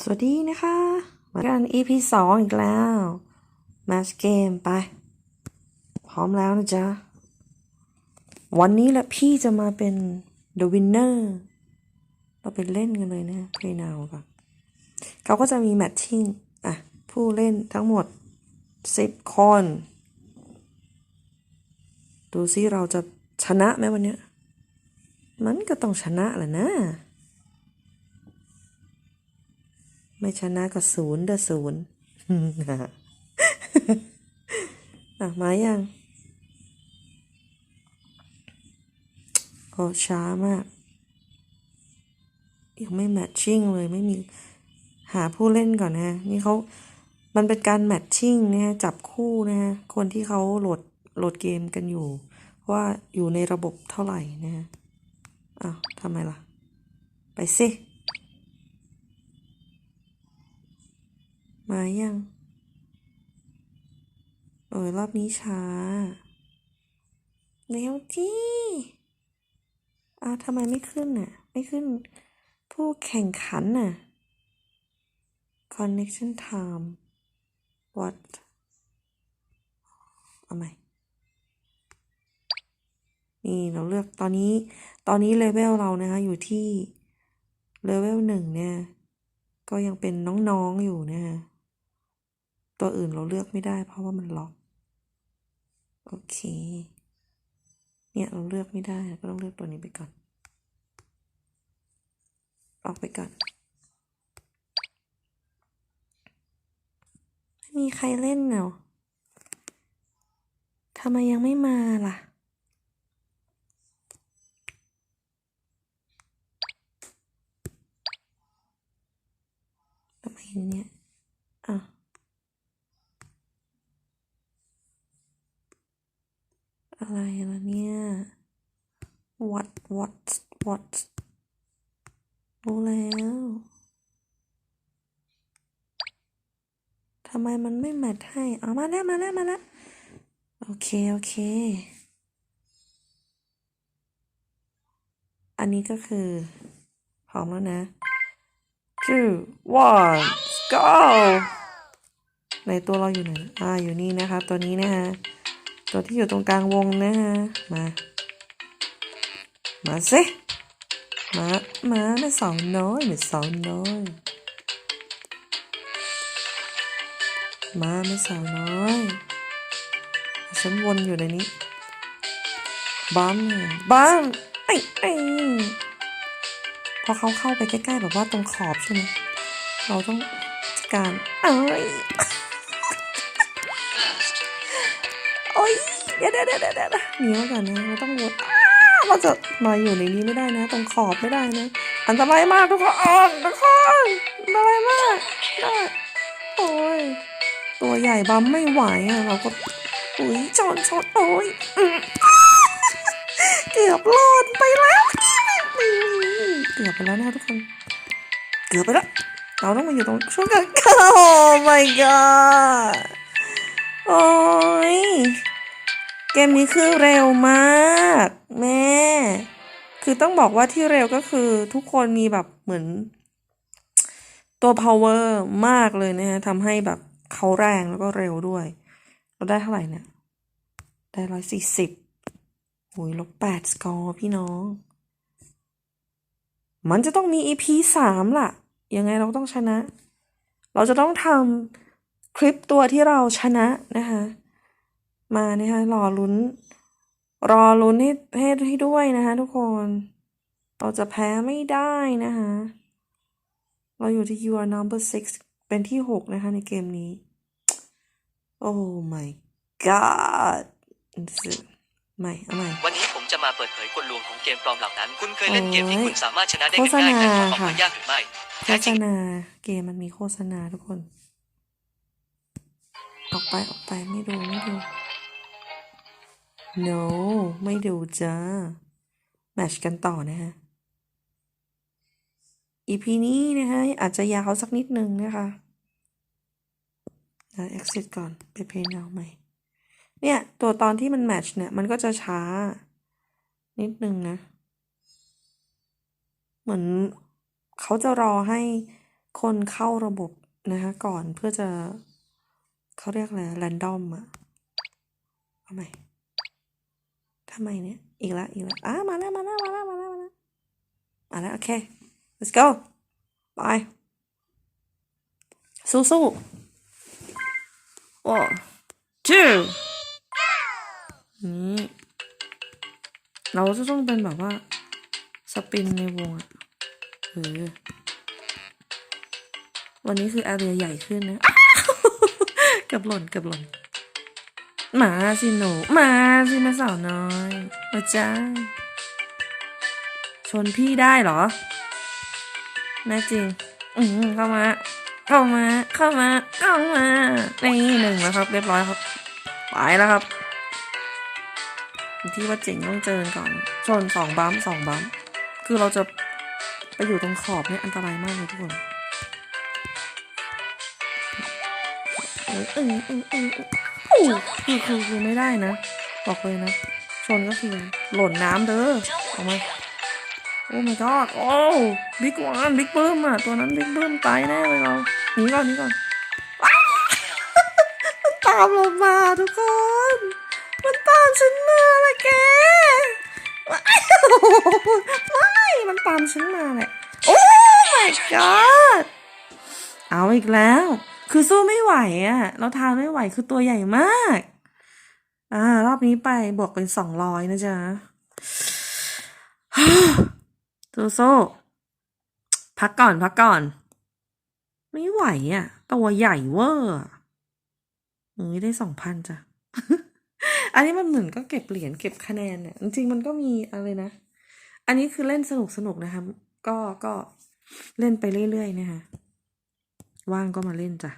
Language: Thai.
สวัสดีนะคะมากัน EP สองอีกแล้ว Match Game ไป พร้อมแล้วนะจ๊ะ วันนี้แหละพี่จะมาเป็น The Winner เราไปเล่นกันเลยนะเพย์นาวก่อนเขาก็จะมีแมทชิ่งอะ ผู้เล่นทั้งหมด 10 คน ดูซิเราจะชนะไหมวันเนี้ย มันก็ต้องชนะแหละนะ ไม่ชนะก็ศูนย์เด้อศูนย์อะมายังโอ้ช้ามาก ยังไม่แมทชิ่งเลยไม่มีหาผู้เล่นก่อนนะ นี่เขามันเป็นการแมทชิ่งนะฮะจับคู่นะฮะคนที่เขาโหลดโหลดเกมกันอยู่ ว่าอยู่ในระบบเท่าไหร่นะฮะอ้าวทำไมล่ะ ไปสิ มายังโอ้ยรอบนี้ช้า เร็วที่อ้าวทำไมไม่ขึ้นน่ะ ไม่ขึ้น ผู้แข่งขันน่ะ connection time what เอาใหม่ นี่เราเลือกตอนนี้ ตอนนี้เลเวลเรานะคะ อยู่ที่เลเวลหนึ่งเนี่ย ก็ยังเป็นน้องๆอยู่นะฮะ ตัวอื่นเราเลือกไม่ได้เพราะว่ามันล็อก โอเค เนี่ยเราเลือกไม่ได้ก็ต้องเลือกตัวนี้ไปก่อน ออกไปก่อน ไม่มีใครเล่นเนาะทำไมยังไม่มาล่ะทำไมเนี่ยอะ อะไรล่ะเนี่ย what what what รู้แล้วทำไมมันไม่แมทให้เอามาแล้วมาแล้วมาแล้วโอเค โอเค อันนี้ก็คือ พร้อมแล้วนะ two one go ในตัวเราอยู่ไหน อ่า อยู่นี่นะคะ ตัวนี้นะคะ ตัวที่อยู่ตรงกลางวงนะฮะมา มาสิมามาแม่สาวน้อยแม่สาวน้อย มาแม่สาวน้อยฉันวนอยู่ในนี้บัมบัมไอ้ไอ้พอเขาเข้าไปใกล้ๆแบบว่าตรงขอบใช่ไหมเราต้องจัดการเอ้ยโอ้ยเดี๋ยวเดี๋ยวเดี๋ยวเดี๋ยวเหนีมาก่อนนะเราต้องวน เราจะมาอยู่ในนี้ไม่ได้นะ ตรงขอบไม่ได้นะ อันตรายมากทุกคนอ่อนทุกคนอันตรายมากได้โอ้ยตัวใหญ่บัมไม่ไหวอะเราก็อุ้ยจอนชอนโอ้ยเกือบรอดไปแล้วเกือบไปแล้วนะทุกคน เกือบไปแล้วเราต้องมาอยู่ตรงช่วงกลางโอ้ my god โอ้ย เกมนี้คือเร็วมาก แม่ คือต้องบอกว่าที่เร็วก็คือทุกคนมีแบบเหมือน ตัว power มากเลยนะฮะทำให้แบบเขาแรงแล้วก็เร็วด้วย เราได้เท่าไหร่เนี่ย ได้ร้อยสี่สิบโอ้ยลบแปดสกอร์พี่น้อง มันจะต้องมี EP สามล่ะ ยังไงเราต้องชนะ เราจะต้องทำคลิปตัวที่เราชนะนะคะ มานะคะรอลุ้น รอลุ้นให้ให้ให้ด้วยนะคะทุกคน เราจะแพ้ไม่ได้นะคะเราอยู่ที่ you are number six เป็นที่หกนะคะในเกมนี้ โอ้ my god ไม่เอาใหม่วันนี้ผมจะมาเปิดเผยกลลวงของเกมปลอมเหล่านั้น คุณเคยเล่นเกมที่โอ้ยคุณสามารถชนะได้โฆษง่ายๆณาแต่ความค่ะหมายยากหรือไม่โฆแท้ษจริงณาเกมมันมีโฆษณาทุกคน ออกไปออกไปไม่ดูไม่ดู no ไม่ดูจ้า แมชกันต่อนะฮะ EP นี้นะคะอาจจะยาวสักนิดนึงนะคะแล้ว exit ก่อน ไปเพย์นาวใหม่ เนี่ย ตัวตอนที่มันแมชเนี่ย มันก็จะช้า นิดนึงนะ เหมือนเขาจะรอให้คนเข้าระบบนะคะ ก่อนเพื่อจะเขาเรียกอะไรแรนดอมอะเอาใหม่ ทำไมเนี่ย อีกแล้วอีกแล้วอะมาแล้วมาแล้วมาแล้วมาแล้วมาแล้วมาแล้วโอเค let's go ไปสู้สู้ one two นี่เราจะต้องเป็นแบบว่า สปินในวงอะเออวันนี้คืออาเรียใหญ่ขึ้นนะเกือบหล่นเกือบหล่น มาสิหนูมาสิแม่สาวน้อยมาจ้าชนพี่ได้เหรอแน่จริง อืมเข้ามา เข้ามา เข้ามา เข้ามา นี่หนึ่งแล้วครับ เรียบร้อยครับไปแล้วครับ ที่ว่าเจ๋งต้องเจอก่อน ชนสองบัมสองบัมคือเราจะไปอยู่ตรงขอบเนี่ยอันตรายมากเลยทุกคนออเออเออเออเออ คือคือคือไม่ได้นะ บอกเลยนะ ชนก็คือหล่นน้ำเด้อออกมาโอ้ my god โอ้บิ๊กวันบิ๊กเบิ้มอะ ตัวนั้นบิ๊กเบิ้มตายแน่เลยเราหนีก่อนหนีก่อนมันตามเรามาทุกคน มันตามฉันมาละแกไม่มันตามฉันมาแหละโอ้ my god เอาอีกแล้ว คือสู้ไม่ไหวอะ เราทานไม่ไหวคือตัวใหญ่มาก อ่า รอบนี้ไปบวกเป็นสองร้อยนะจ๊ะโซโซพักก่อนพักก่อน ไม่ไหวอะ ตัวใหญ่เวอร์อะเอ้ยได้สองพันจ้ะ อันนี้มันเหมือนก็เก็บเหรียญเก็บคะแนนเนี่ยจริงๆมันก็มีอะไรนะ อันนี้คือเล่นสนุกสนุกนะคะ ก็ก็เล่นไปเรื่อยๆนะคะว่างก็มาเล่นจ้ะ